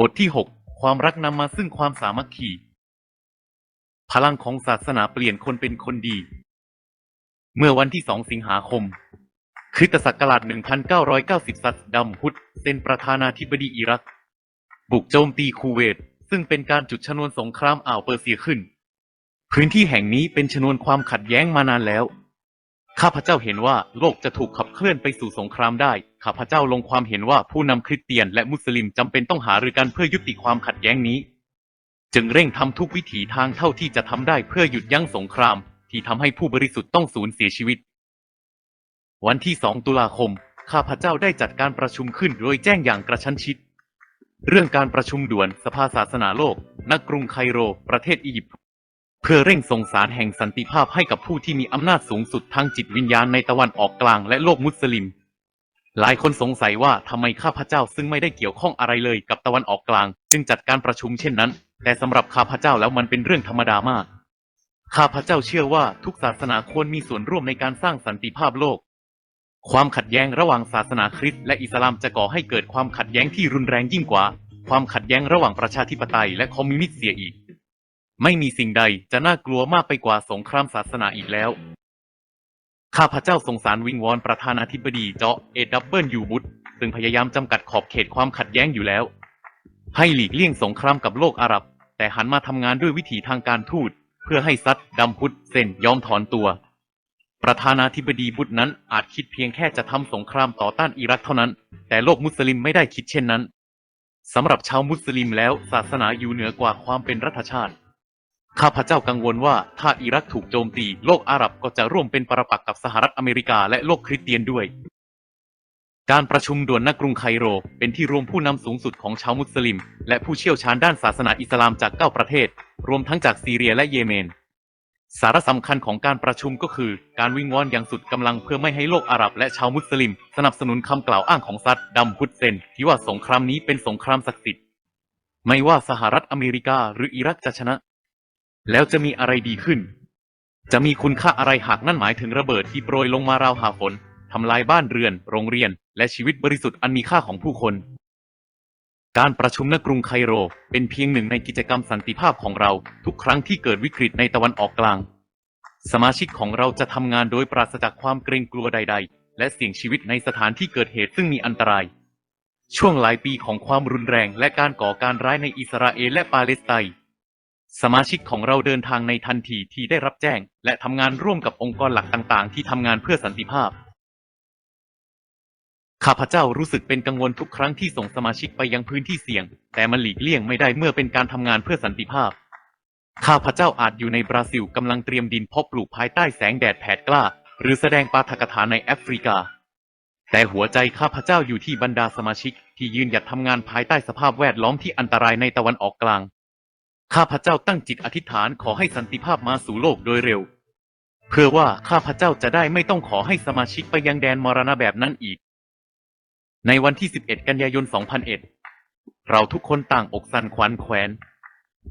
บทที่ 6 ความรักนำมาซึ่งความสามัคคี พลังของศาสนาเปลี่ยนคนเป็นคนดี เมื่อวันที่ 2 สิงหาคมคริสตศักราช 1990 ซัดดัมฮุดเซนประธานาธิบดีอิรัก บุกโจมตีคูเวต ซึ่งเป็นการจุดชนวนสงครามอ่าวเปอร์เซียขึ้น พื้นที่แห่งนี้เป็นชนวนความขัดแย้งมานานแล้ว ข้าพเจ้าเห็นว่าโลกจะถูกขับเคลื่อนไปสู่สงครามได้ ข้าพเจ้าลงความเห็นว่าผู้นำคริสเตียนและมุสลิมจำเป็นต้องหารือกันเพื่อยุติความขัดแย้งนี้ จึงเร่งทำทุกวิถีทางเท่าที่จะทำได้เพื่อหยุดยั้งสงคราม ที่ทำให้ผู้บริสุทธิ์ต้องสูญเสียชีวิต วันที่ 2 ตุลาคม ข้าพเจ้าได้จัดการประชุมขึ้นโดยแจ้งอย่างกระชั้นชิด เรื่องการประชุมด่วนสภาศาสนาโลก ณ กรุงไคโร ประเทศอียิปต์ เพื่อเร่งส่งสารแห่งสันติภาพให้กับผู้ที่มีอำนาจสูงสุดทางจิตวิญญาณในตะวันออกกลางและโลกมุสลิม หลายคนสงสัยว่าทำไมข้าพเจ้าซึ่งไม่ได้เกี่ยวข้องอะไรเลยกับตะวันออกกลาง จึงจัดการประชุมเช่นนั้น แต่สำหรับข้าพเจ้าแล้วมันเป็นเรื่องธรรมดามาก ข้าพเจ้าเชื่อว่าทุกศาสนาควรมีส่วนร่วมในการสร้างสันติภาพโลก ความขัดแย้งระหว่างศาสนาคริสต์และอิสลามจะก่อให้เกิดความขัดแย้งที่รุนแรงยิ่งกว่า ความขัดแย้งระหว่างประชาธิปไตยและคอมมิวนิสต์เสียอีก ไม่มีสิ่งใดจะน่ากลัวมากไปกว่าสงครามศาสนาอีกแล้ว ข้าพเจ้าสงสารวิงวอนประธานาธิบดีเจาะเอดับเบิลยูบุตซึ่งพยายามจำกัดขอบเขตความขัดแย้งอยู่แล้ว ให้หลีกเลี่ยงสงครามกับโลกอาหรับ แต่หันมาทำงานด้วยวิถีทางการทูต เพื่อให้ซัดดัมพุดเซนยอมถอนตัว ประธานาธิบดีบุตรนั้นอาจคิดเพียงแค่จะทำสงครามต่อต้านอิรักเท่านั้น แต่โลกมุสลิมไม่ได้คิดเช่นนั้นสำหรับชาวมุสลิมแล้วศาสนาอยู่เหนือกว่าความเป็นรัฐชาติ ข้าพเจ้ากังวลว่าถ้าอิรักถูกโจมตี โลกอาหรับก็จะร่วมเป็นปรปักษ์กับสหรัฐอเมริกาและโลกคริสเตียนด้วย การประชุมด่วนณกรุงไคโร เป็นที่รวมผู้นำสูงสุดของชาวมุสลิม และผู้เชี่ยวชาญด้านศาสนาอิสลามจาก 9 ประเทศ รวมทั้งจากซีเรียและเยเมน สาระสำคัญของการประชุมก็คือ การวิงวอนอย่างสุดกำลังเพื่อไม่ให้โลกอาหรับและชาวมุสลิม สนับสนุนคำกล่าวอ้างของซัดดัมฮุดเซนที่ว่าสงครามนี้เป็นสงครามศักดิ์สิทธิ์ไม่ว่าสหรัฐอเมริกาหรืออิรักจะชนะ แล้วจะมีอะไรดีขึ้น จะมีคุณค่าอะไรหากนั่นหมายถึงระเบิดที่โปรยลงมาราวหาฝนทำลายบ้านเรือน โรงเรียน และชีวิตบริสุทธิ์อันมีค่าของผู้คน การประชุมณกรุงไคโร เป็นเพียงหนึ่งในกิจกรรมสันติภาพของเรา ทุกครั้งที่เกิดวิกฤตในตะวันออกกลาง สมาชิกของเราจะทำงานโดยปราศจากความเกรงกลัวใด ๆ และเสี่ยงชีวิตในสถานที่เกิดเหตุซึ่งมีอันตราย ช่วงหลายปีของความรุนแรง และการก่อการร้ายในอิสราเอลและปาเลสไตน์ สมาชิกของเราเดินทางในทันทีที่ได้รับแจ้ง และทำงานร่วมกับองค์กรหลักต่าง ๆ ที่ทำงานเพื่อสันติภาพ ข้าพเจ้ารู้สึกเป็นกังวลทุกครั้งที่ส่งสมาชิกไปยังพื้นที่เสี่ยง แต่มันหลีกเลี่ยงไม่ได้เมื่อเป็นการทำงานเพื่อสันติภาพ ข้าพเจ้าอาจอยู่ในบราซิลกำลังเตรียมดินเพาะปลูกภายใต้แสงแดดแผดกล้า หรือแสดงปาฐกถาในแอฟริกา แต่หัวใจข้าพเจ้าอยู่ที่บรรดาสมาชิก ที่ยืนหยัดทำงานภายใต้สภาพแวดล้อมที่อันตรายในตะวันออกกลาง ข้าพเจ้าตั้งจิตอธิษฐานขอให้สันติภาพมาสู่โลกโดยเร็ว เพื่อว่าข้าพเจ้าจะได้ไม่ต้องขอให้สมาชิกไปยังแดนมรณะแบบนั้นอีก ในวันที่ 11 กันยายน 2001 เราทุกคนต่างอกสั่นขวัญแขวน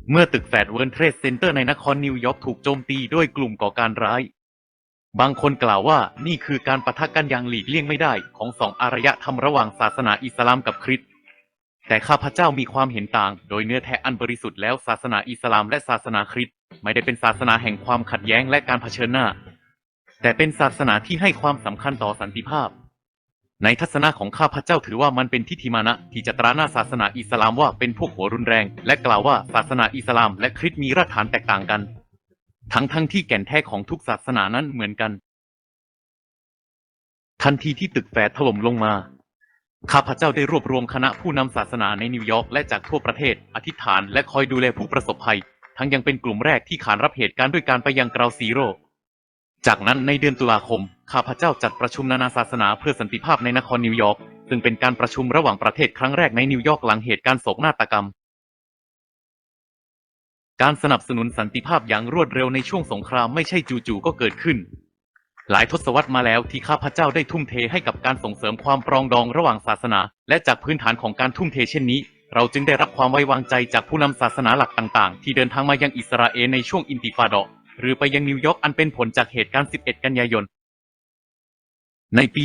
เมื่อตึกแฟดเวิร์นเทรดเซ็นเตอร์ในนครนิวยอร์กถูกโจมตีด้วยกลุ่มก่อการร้าย บางคนกล่าวว่านี่คือการปะทะกันอย่างหลีกเลี่ยงไม่ได้ของสองอารยธรรมระหว่างศาสนาอิสลามกับคริสต์ แต่ข้าพเจ้ามีความเห็นต่าง โดยเนื้อแท้อันบริสุทธิ์แล้วศาสนาอิสลามและศาสนาคริสต์ไม่ได้เป็นศาสนาแห่งความขัดแย้งและการเผชิญหน้า แต่เป็นศาสนาที่ให้ความสำคัญต่อสันติภาพ ในทัศนะของข้าพเจ้าถือว่ามันเป็นทิฏฐิมานะที่จะตราหน้าศาสนาอิสลามว่าเป็นพวกหัวรุนแรง และกล่าวว่าศาสนาอิสลามและคริสต์มีรากฐานแตกต่างกัน ทั้งทั้งที่แก่นแท้ของทุกศาสนานั้นเหมือนกัน ทันทีที่ตึกแฝดถล่มลงมา ข้าพเจ้าได้รวบรวมคณะผู้นำศาสนาในนิวยอร์กและจากทั่วประเทศ อธิษฐานและคอยดูแลผู้ประสบภัย ทั้งยังเป็นกลุ่มแรกที่ขานรับเหตุการณ์ด้วยการไปยังกราวซีโร่จากนั้นในเดือนตุลาคม ข้าพเจ้าจัดประชุมนานาศาสนาเพื่อสันติภาพในนครนิวยอร์กซึ่งเป็นการประชุมระหว่างประเทศครั้งแรกในนิวยอร์กหลังเหตุการณ์โศกนาฏกรรม การสนับสนุนสันติภาพอย่างรวดเร็วในช่วงสงครามไม่ใช่จู่ๆก็เกิดขึ้น หลายทศวรรษมาแล้วที่ข้าพเจ้าได้ทุ่มเทให้กับการส่งเสริมความปรองดองระหว่างศาสนา และจากพื้นฐานของการทุ่มเทเช่นนี้ เราจึงได้รับความไว้วางใจจากผู้นำศาสนาหลักต่างๆ ที่เดินทางมายังอิสราเอลในช่วงอินติฟาดะหรือไปยังนิวยอร์กอันเป็นผลจากเหตุการณ์ 11 กันยายน ในปี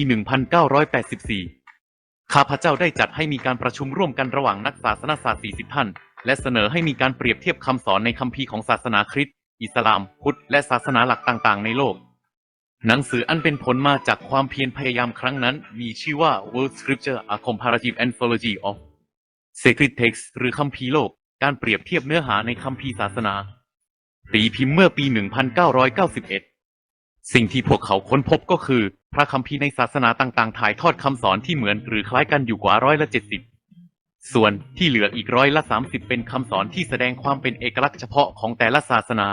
1984 ข้าพเจ้าได้จัดให้มีการประชุมร่วมกันระหว่างนักศาสนศาสตร์ 40 ท่าน และเสนอให้มีการเปรียบเทียบคำสอนในคัมภีร์ของศาสนาคริสต์ อิสลาม พุทธ และศาสนาหลักต่างๆ ในโลก หนังสืออันเป็นผลมาจากความเพียรพยายามครั้งนั้น มีชื่อว่า World Scripture A Comparative Anthology of Sacred Texts หรือคัมภีร์โลก การเปรียบเทียบเนื้อหาในคัมภีร์ศาสนา ตีพิมพ์เมื่อปี 1991 สิ่งที่พวกเขาค้นพบก็คือ พระคัมภีร์ในศาสนาต่างๆ ถ่ายทอดคำสอนที่เหมือนหรือคล้ายกันอยู่กว่าร้อยละเจ็ดสิบส่วนที่เหลืออีกร้อยละสามสิบเป็นคำสอนที่แสดงความเป็นเอกลักษณ์เฉพาะของแต่ละศาสนา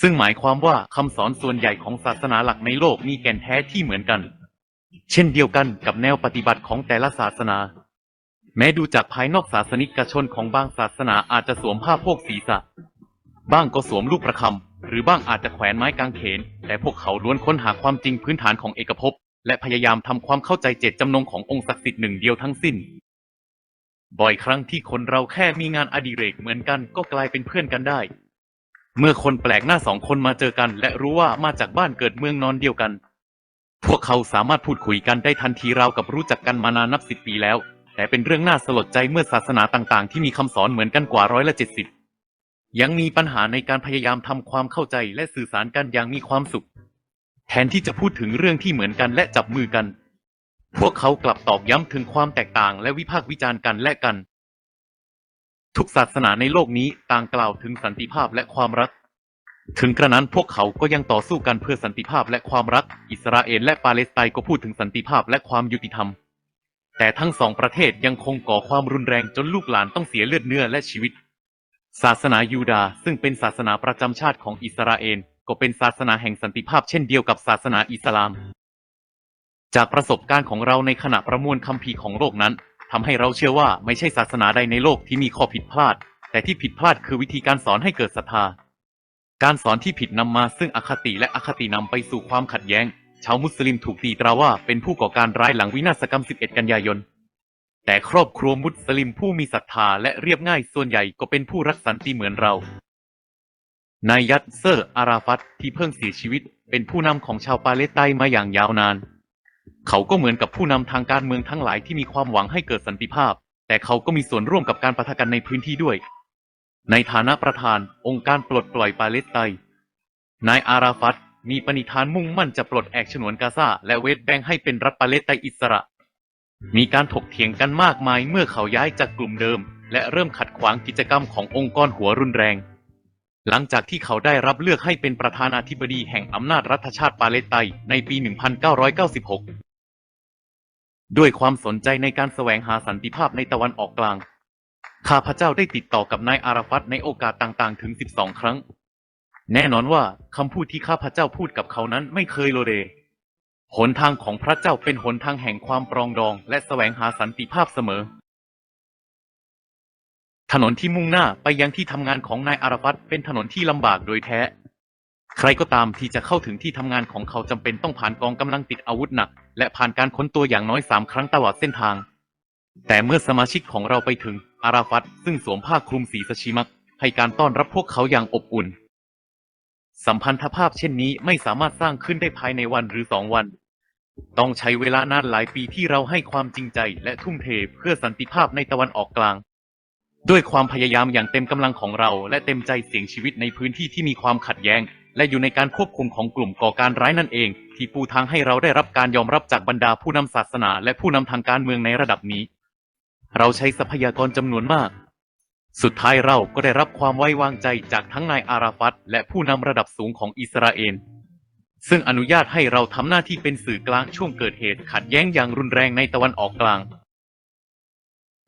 ซึ่งหมายความว่าคำสอนส่วนใหญ่ของศาสนาหลักในโลกมีแก่นแท้ที่เหมือนกัน เช่นเดียวกันกับแนวปฏิบัติของแต่ละศาสนา แม้ดูจากภายนอกศาสนิกชนของบางศาสนาอาจจะสวมผ้าโพกศีรษะ บ้างก็สวมลูกประคำหรือบ้างอาจจะแขวนไม้กางเขน แต่พวกเขาล้วนค้นหาความจริงพื้นฐานของเอกภพและพยายามทำความเข้าใจเจตจำนงขององค์ศักดิ์สิทธิ์หนึ่งเดียวทั้งสิ้น บ่อยครั้งที่คนเราแค่มีงานอดิเรกเหมือนกันก็กลายเป็นเพื่อนกันได้ เมื่อคนแปลกหน้าสองคนมาเจอกันและรู้ว่ามาจากบ้านเกิดเมืองนอนเดียวกัน พวกเขาสามารถพูดคุยกันได้ทันทีราวกับรู้จักกันมานานนับสิบปีแล้ว แต่เป็นเรื่องน่าสลดใจเมื่อศาสนาต่างๆ ที่มีคำสอนเหมือนกันกว่าร้อยละเจ็ดสิบยังมีปัญหาในการพยายามทำความเข้าใจและสื่อสารกันอย่างมีความสุข แทนที่จะพูดถึงเรื่องที่เหมือนกันและจับมือกัน พวกเขากลับตอกย้ำถึงความแตกต่างและวิพากษ์วิจารณ์กันและกัน ทุกศาสนาในโลกนี้ต่างกล่าวถึงสันติภาพและความรัก ถึงกระนั้นพวกเขาก็ยังต่อสู้กันเพื่อสันติภาพและความรัก อิสราเอลและปาเลสไตน์ก็พูดถึงสันติภาพและความยุติธรรม แต่ทั้งสองประเทศยังคงก่อความรุนแรงจนลูกหลานต้องเสียเลือดเนื้อและชีวิต ศาสนายูดาห์ซึ่งเป็นศาสนาประจำชาติของอิสราเอลก็เป็นศาสนาแห่งสันติภาพเช่นเดียวกับศาสนาอิสลาม จากประสบการณ์ของเราในขณะประมวลคัมภีร์ของโลกนั้น ทำให้เราเชื่อว่าไม่ใช่ศาสนาใดในโลกที่มีข้อผิดพลาด แต่ที่ผิดพลาดคือวิธีการสอนให้เกิดศรัทธา การสอนที่ผิดนำมาซึ่งอคติและอคตินำไปสู่ความขัดแย้ง ชาวมุสลิมถูกตีตราว่าเป็นผู้ก่อการร้ายหลังวินาศกรรม 11 กันยายน แต่ครอบครัวมุสลิมผู้มีศรัทธาและเรียบง่ายส่วนใหญ่ก็เป็นผู้รักสันติเหมือนเรา นายยัตเซอร์อาราฟัตที่เพิ่งเสียชีวิต เป็นผู้นำของชาวปาเลสไตน์มาอย่างยาวนาน เขาก็เหมือนกับผู้นำทางการเมืองทั้งหลายที่มีความหวังให้เกิดสันติภาพ แต่เขาก็มีส่วนร่วมกับการปะทะกันในพื้นที่ด้วย ในฐานะประธานองค์การปลดปล่อยปาเลสไตน์นายอาราฟัตมีปณิธานมุ่งมั่นจะปลดแอกฉนวนกาซาและเวสต์แบงค์ให้เป็นรัฐปาเลสไตน์อิสระ มีการถกเถียงกันมากมายเมื่อเขาย้ายจากกลุ่มเดิม และเริ่มขัดขวางกิจกรรมขององค์กรหัวรุนแรง หลังจากที่เขาได้รับเลือกให้เป็นประธานาธิบดีแห่งอำนาจรัฐชาติปาเลสไตน์ในปี 1996 ด้วยความสนใจในการแสวงหาสันติภาพในตะวันออกกลาง ข้าพเจ้าได้ติดต่อกับนายอาราฟัตในโอกาสต่างๆ ถึง 12 ครั้ง แน่นอนว่าคำพูดที่ข้าพเจ้าพูดกับเขานั้นไม่เคยโลเลหนทางของพระเจ้าเป็นหนทางแห่งความปรองดอง และแสวงหาสันติภาพเสมอ ถนนที่มุ่งหน้าไปยังที่ทำงานของนายอาราฟัตเป็นถนนที่ลำบากโดยแท้ ใครก็ตามที่จะเข้าถึงที่ทำงานของเขาจำเป็นต้องผ่านกองกำลังติดอาวุธหนัก และผ่านการค้นตัวอย่างน้อยสามครั้งตลอดเส้นทาง แต่เมื่อสมาชิกของเราไปถึงอาราฟัตซึ่งสวมผ้าคลุมสีสชิมัก ให้การต้อนรับพวกเขาอย่างอบอุ่น สัมพันธภาพเช่นนี้ไม่สามารถสร้างขึ้นได้ภายในวันหรือสองวัน ต้องใช้เวลานานหลายปีที่เราให้ความจริงใจและทุ่มเทเพื่อสันติภาพในตะวันออกกลาง ด้วยความพยายามอย่างเต็มกำลังของเรา และเต็มใจเสี่ยงชีวิตในพื้นที่ที่มีความขัดแย้ง และอยู่ในการควบคุมของกลุ่มก่อการร้ายนั่นเอง ที่ปูทางให้เราได้รับการยอมรับจากบรรดาผู้นำศาสนา และผู้นำทางการเมืองในระดับนี้ เราใช้ทรัพยากรจำนวนมาก สุดท้ายเราก็ได้รับความไว้วางใจจากทั้งนายอาราฟัตและผู้นำระดับสูงของอิสราเอลซึ่งอนุญาตให้เราทำหน้าที่เป็นสื่อกลางช่วงเกิดเหตุขัดแย้งอย่างรุนแรงในตะวันออกกลาง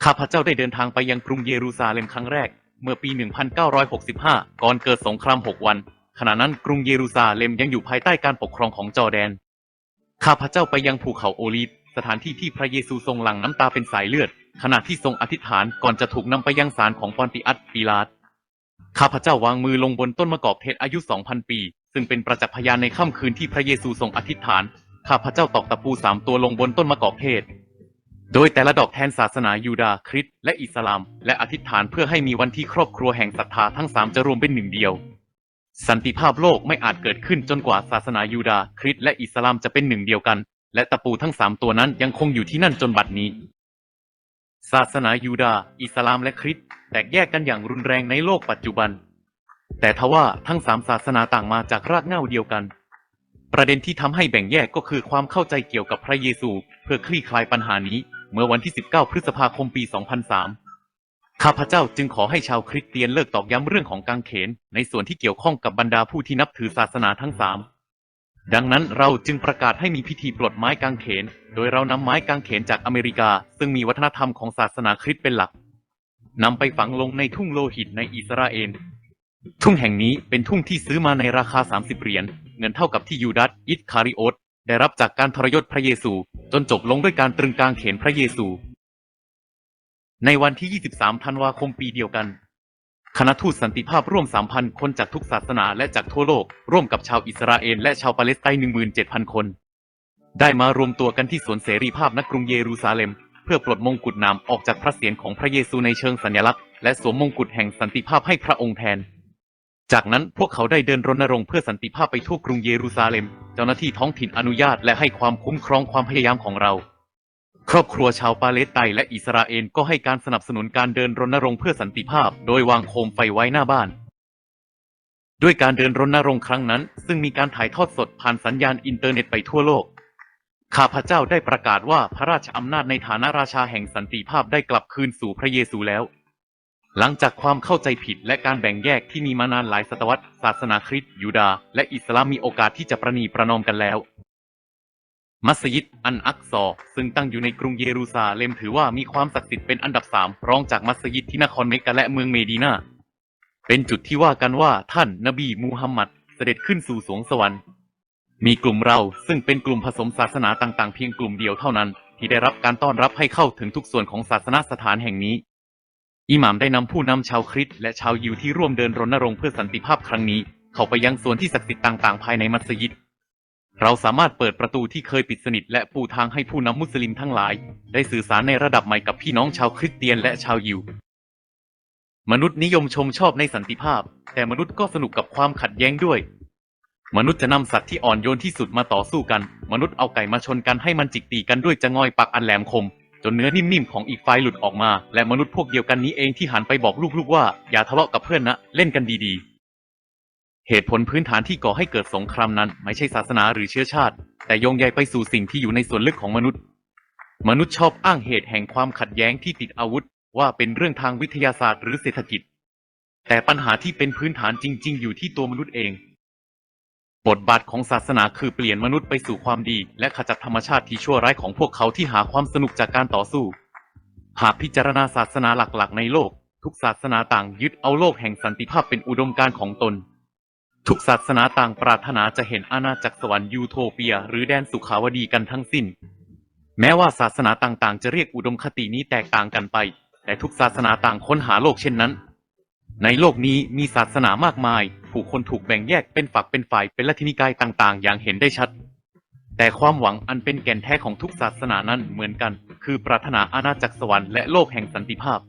ข้าพเจ้าได้เดินทางไปยังกรุงเยรูซาเล็มครั้งแรก เมื่อปี 1965 ก่อนเกิดสงคราม 6 วัน ขณะนั้นกรุงเยรูซาเล็มยังอยู่ภายใต้การปกครองของจอร์แดน ข้าพเจ้าไปยังภูเขาโอลีฟสถานที่ที่พระเยซูทรงหลั่งน้ำตาเป็นสายเลือด ขณะที่ทรงอธิษฐานก่อนจะถูกนำไปยังศาลของปอนติอัสปีลาตข้าพเจ้าวางมือลงบนต้นมะกอกเทศอายุ 2,000 ปี ซึ่งเป็นประจักษ์พยานในค่ำคืนที่พระเยซูทรงอธิษฐาน ข้าพเจ้าตอกตะปูสามตัวลงบนต้นมะกอกเทศ โดยแต่ละดอกแทนศาสนายูดาห์คริสต์และอิสลาม และอธิษฐานเพื่อให้มีวันที่ครอบครัวแห่งศรัทธาทั้งสามจะรวมเป็นหนึ่งเดียว สันติภาพโลกไม่อาจเกิดขึ้นจนกว่าศาสนายูดาห์คริสต์และอิสลามจะเป็นหนึ่งเดียวกัน และตะปูทั้งสามตัวนั้นยังคงอยู่ที่นั่นจนบัดนี้ ศาสนายูดาห์อิสลามและคริสต์แตกแยกกันอย่างรุนแรงในโลกปัจจุบัน แต่ทว่าทั้งสามศาสนาต่างมาจากรากเหง้าเดียวกันประเด็นที่ทำให้แบ่งแยกก็คือความเข้าใจเกี่ยวกับพระเยซู เพื่อคลี่คลายปัญหานี้ เมื่อวันที่ 19 พฤษภาคมปี 2003 ข้าพเจ้าจึงขอให้ชาวคริสเตียนเลิกตอกย้ำเรื่องของกางเขน ในส่วนที่เกี่ยวข้องกับบรรดาผู้ที่นับถือศาสนาทั้งสามดังนั้นเราจึงประกาศให้มีพิธีปลดไม้กางเขน โดยเรานำไม้กางเขนจากอเมริกา ซึ่งมีวัฒนธรรมของศาสนาคริสต์เป็นหลักนำไปฝังลงในทุ่งโลหิตในอิสราเอล ทุ่งแห่งนี้เป็นทุ่งที่ซื้อมาในราคา 30 เหรียญ เงินเท่ากับที่ยูดาสอิสคาริโอต ได้รับจากการทรยศพระเยซูจนจบลงด้วยการตรึงกางเขนพระเยซู ในวันที่ 23 ธันวาคมปีเดียวกัน คณะทูตสันติภาพร่วม 3,000 คนจากทุกศาสนาและจากทั่วโลก ร่วมกับชาวอิสราเอลและชาวปาเลสไตน์17,000 คน ได้มารวมตัวกันที่สวนเสรีภาพณกรุงเยรูซาเล็ม เพื่อปลดมงกุฎนามออกจากพระเศียรของพระเยซูในเชิงสัญลักษณ์และสวมมงกุฎแห่งสันติภาพให้พระองค์แทน จากนั้นพวกเขาได้เดินรณรงค์เพื่อสันติภาพไปทั่วกรุงเยรูซาเล็ม เจ้าหน้าที่ท้องถิ่นอนุญาตและให้ความคุ้มครองความพยายามของเรา ครอบครัวชาวปาเลสไตน์และอิสราเอลก็ให้การสนับสนุนการเดินรณรงค์เพื่อสันติภาพ โดยวางโคมไฟไว้หน้าบ้าน ด้วยการเดินรณรงค์ครั้งนั้น ซึ่งมีการถ่ายทอดสดผ่านสัญญาณอินเทอร์เน็ตไปทั่วโลก ข้าพเจ้าได้ประกาศว่าพระราชอำนาจในฐานะราชาแห่งสันติภาพได้กลับคืนสู่พระเยซูแล้ว หลังจากความเข้าใจผิดและการแบ่งแยกที่มีมานานหลายศตวรรษ ศาสนาคริสต์ยูดาห์และอิสลามมีโอกาสที่จะประนีประนอมกันแล้ว มัสยิดอันอักซอ ซึ่งตั้งอยู่ในกรุงเยรูซาเล็มถือว่ามีความศักดิ์สิทธิ์เป็นอันดับสามรองจากมัสยิดที่นครเมกะและเมืองเมดีนาเป็นจุดที่ว่ากันว่าท่านนบีมูฮัมหมัดเสด็จขึ้นสู่สวงสวรรค์ มีกลุ่มเราซึ่งเป็นกลุ่มผสมศาสนาต่างๆ เพียงกลุ่มเดียวเท่านั้น ที่ได้รับการต้อนรับให้เข้าถึงทุกส่วนของศาสนาสถานแห่งนี้ อิหม่ามได้นำผู้นำชาวคริสต์และชาวยิวที่ร่วมเดินรณรงค์เพื่อสันติภาพครั้งนี้ เข้าไปยังส่วนที่ศักดิ์สิทธิ์ต่างๆ ภายในมัสยิด เราสามารถเปิดประตูที่เคยปิดสนิทและปูทางให้ผู้นำมุสลิมทั้งหลาย ได้สื่อสารในระดับใหม่กับพี่น้องชาวคริสเตียนและชาวยิว มนุษย์นิยมชมชอบในสันติภาพ แต่มนุษย์ก็สนุกกับความขัดแย้งด้วย มนุษย์จะนำสัตว์ที่อ่อนโยนที่สุดมาต่อสู้กัน มนุษย์เอาไก่มาชนกันให้มันจิกตีกันด้วยจะงอยปักอันแหลมคม จนเนื้อนิ่มๆของอีกฝ่ายหลุดออกมา และมนุษย์พวกเดียวกันนี้เองที่หันไปบอกลูกๆว่า อย่าทะเลาะกับเพื่อนนะ เล่นกันดีๆ เหตุผลพื้นฐานที่ก่อให้เกิดสงครามนั้น ไม่ใช่ศาสนาหรือเชื้อชาติ แต่โยงใยไปสู่สิ่งที่อยู่ในส่วนลึกของมนุษย์ มนุษย์ชอบอ้างเหตุแห่งความขัดแย้งที่ติดอาวุธ ว่าเป็นเรื่องทางวิทยาศาสตร์หรือเศรษฐกิจ แต่ปัญหาที่เป็นพื้นฐานจริง ๆ อยู่ที่ตัวมนุษย์เอง บทบาทของศาสนาคือเปลี่ยนมนุษย์ไปสู่ความดี และขจัดธรรมชาติที่ชั่วร้ายของพวกเขาที่หาความสนุกจากการต่อสู้ หากพิจารณาศาสนาหลักๆ ในโลก ทุกศาสนาต่างยึดเอาโลกแห่งสันติภาพเป็นอุดมการณ์ของตน ทุกศาสนาต่างปรารถนาจะเห็นอาณาจักรสวรรค์ยูโทเปีย หรือแดนสุขาวดีกันทั้งสิ้น แม้ว่าศาสนาต่างๆ จะเรียกอุดมคตินี้แตกต่างกันไป แต่ทุกศาสนาต่างค้นหาโลกเช่นนั้น ในโลกนี้มีศาสนามากมาย ผู้คนถูกแบ่งแยกเป็นฝักเป็นฝ่ายเป็นลัทธินิกายต่างๆ อย่างเห็นได้ชัด แต่ความหวังอันเป็นแก่นแท้ของทุกศาสนานั้นเหมือนกัน คือปรารถนาอาณาจักรสวรรค์และโลกแห่งสันติภาพ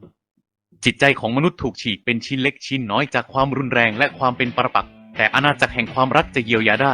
จิตใจของมนุษย์ถูกฉีกเป็นชิ้นเล็กชิ้นน้อยจากความรุนแรงและความเป็นประปักษ์แต่อาณาจักรแห่งความรักจะเยียวยาได้